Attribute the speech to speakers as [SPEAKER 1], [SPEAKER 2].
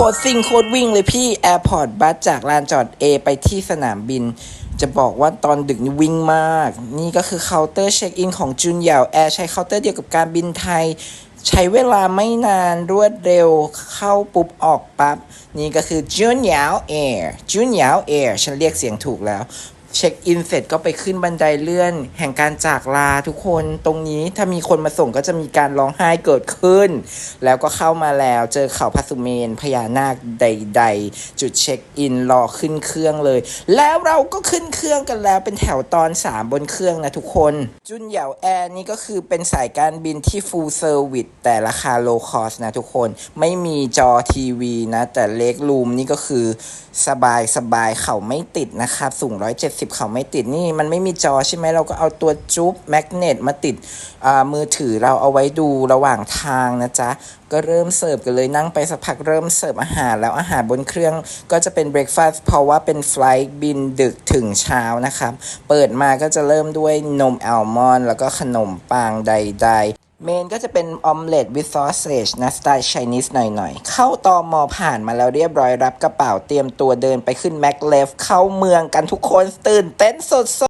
[SPEAKER 1] ตรซิ่งโคตรวิ่งเลยพี่แอร์พอร์ตบัสจากลานจอด A ไปที่สนามบิน จะบอกว่าตอนดึกนี่วิ่งมาก นี่ก็คือเคาน์เตอร์เช็คอินของจุนเหยาแอร์ใช้เคาน์เตอร์เดียวกับการบินไทย ใช้เวลาไม่นานรวดเร็วเข้าปุ๊บออกปั๊บนี่ก็คือจุนเหยาแอร์จุนเหยาแอร์ฉันเรียกเสียงถูกแล้ว เช็คอินเสร็จก็ไปขึ้นบันไดเลื่อน แห่งการจากลาทุกคนตรงนี้ถ้ามีคนมาส่งก็จะมีการร้องไห้เกิดขึ้น แล้วก็เข้ามาแล้วเจอเขาพระสุเมนพญานาคใด ๆ จุดเช็คอินรอขึ้นเครื่องเลย แล้วเราก็ขึ้นเครื่องกันแล้วเป็นแถวตอน 3 บนเครื่องนะทุกคน จุนเหยาแอร์นี่ก็คือเป็นสายการบินที่ full service แต่ราคา low cost นะทุกคนไม่มีจอทีวีนะแต่เล็กรูมนี่ก็คือสบายสบายเขาไม่ติดนะครับสูง170เขาไม่ติดนี่มันไม่มีจอใช่ไหมเราก็เอาตัวจุ๊บแมกเนตมาติดอ่ามือถือเราเอาไว้ดูระหว่างทางนะจ๊ะ ก็เริ่มเสิร์ฟกันเลยนั่งไปสักพักเริ่มเสิร์ฟอาหารแล้วอาหารบนเครื่องก็จะเป็นเบร a ฟาสต์เพราะว่าเป็นไฟล์บินดึกถึงเช้านะครับ เปิดมาก็จะเริ่มด้วยนมอัลมอนด์แล้วก็ขนมปังใด ๆ เมนก็จะเป็นออมเล็ตวิ t ซอสเซจนะสไตล์ไชนีสหน่อยๆ เข้าตอมอผ่านมาแล้วเรียบร้อยรับกระเป๋าเตรียมตัวเดินไปขึ้นแม็กเลฟเข้าเมืองกันทุกคนตื่นเต้นสด